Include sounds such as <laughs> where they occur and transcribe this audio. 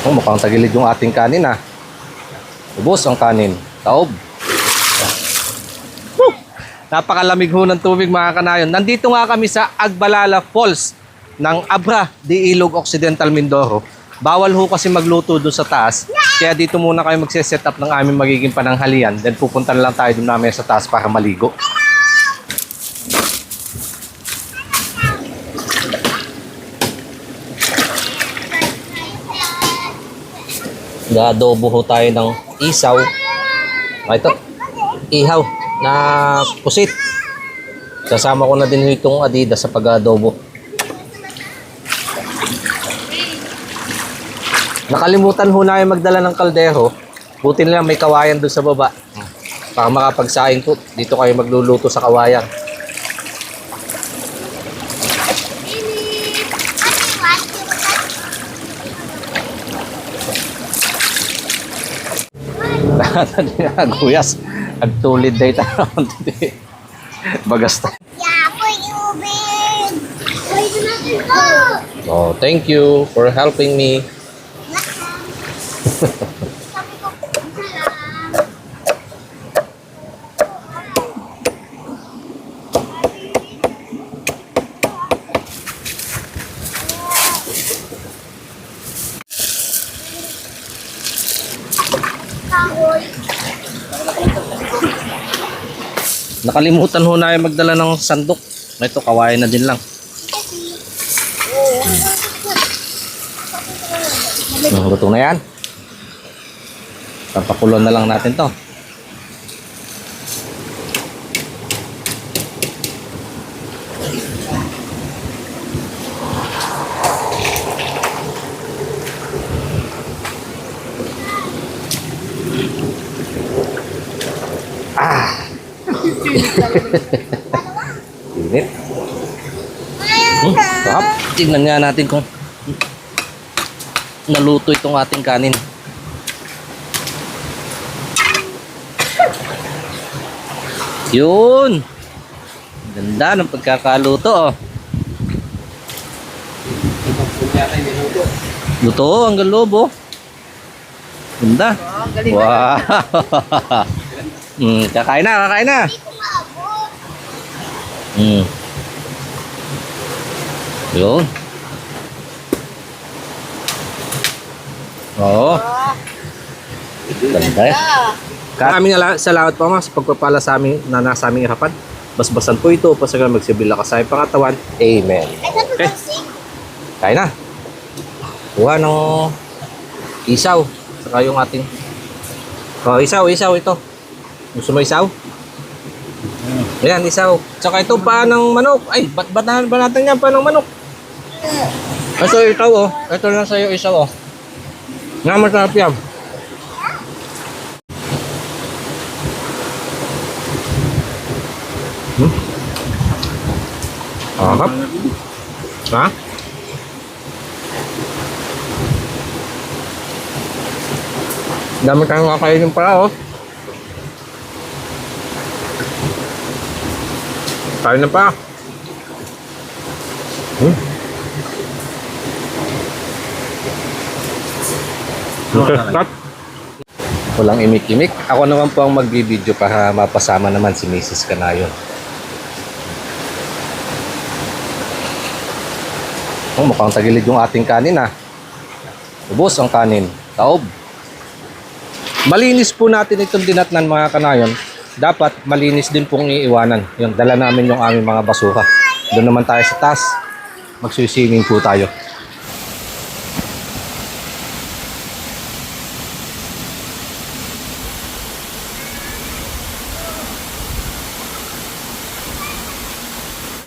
Oh, mukhang tagilid yung ating kanin ah. Ubos ang kanin. Taob. Woo! Napakalamig ho ng tubig mga kanayon. Nandito nga kami sa Agbalala Falls ng Abra de Ilog Occidental Mindoro. Bawal ho kasi magluto doon sa taas. Kaya dito muna kayo magse-set up ng aming magiging pananghalian. Then pupunta na lang tayo doon namin sa taas para maligo. Ga-adobo ho tayo ng isaw. Ah, ito, ihaw na pusit. Sasama ko na din itong adidas sa pag-adobo. Nakalimutan ho na magdala ng kaldero. Buti na lang may kawayan doon sa baba. Para makapagsaing po, dito kayo magluluto sa kawayan. Lahat <laughs> na ginaguyas. <laughs> Agtulid day tayo. Bagas tayo. Yeah, for you, big. Pwede natin to. Oh, thank you for helping me. <laughs> Nakalimutan ho na magdala ng sandok. Ito, kawayan na din lang. Luto na yan. Papakulon na lang natin to. Init. Hmm, sarap. Tingnan nga natin kung naluto itong ating kanin. Yun. Ganda ng pagkakaluto oh. Luto ang galobo. Ganda. Wow. <laughs> Hmm, kakain na, kakain na. Hmm. Yun. Oo. Ganda eh. Maraming ala- salamat po mga sa pagpapala sa amin na nasa aming harapan. Basbasan po ito upang sa ganun magsibila ka sa aming pangatawan. Amen. Okay. sing? Kain na. Kuha ng isaw. Saka yung ating... Oh, isaw, isaw ito. Gusto mo isaw? Ayan, isaw. Saka ito pa ng manok. Ay, ba't ba't na ba natin yan pa ng manok? Ito ikaw oh. Ito lang sa'yo isaw oh. Nga masarap yan. Hmm? Ahap. Ha? Dami tayong kakainin pala oh. Kain na pa. Hmm. Cut. Walang imik-imik. Ako naman po ang magbibideo para mapasama naman si Mrs. Kanayon. Oh, mukhang tagilid yung ating kanin ah. Ubos ang kanin. Taob. Malinis po natin itong dinatnan mga kanayon. Dapat malinis din pong iiwanan. Yung dala namin yung aming mga basura. Doon naman tayo sa taas. Magsiswimming po tayo.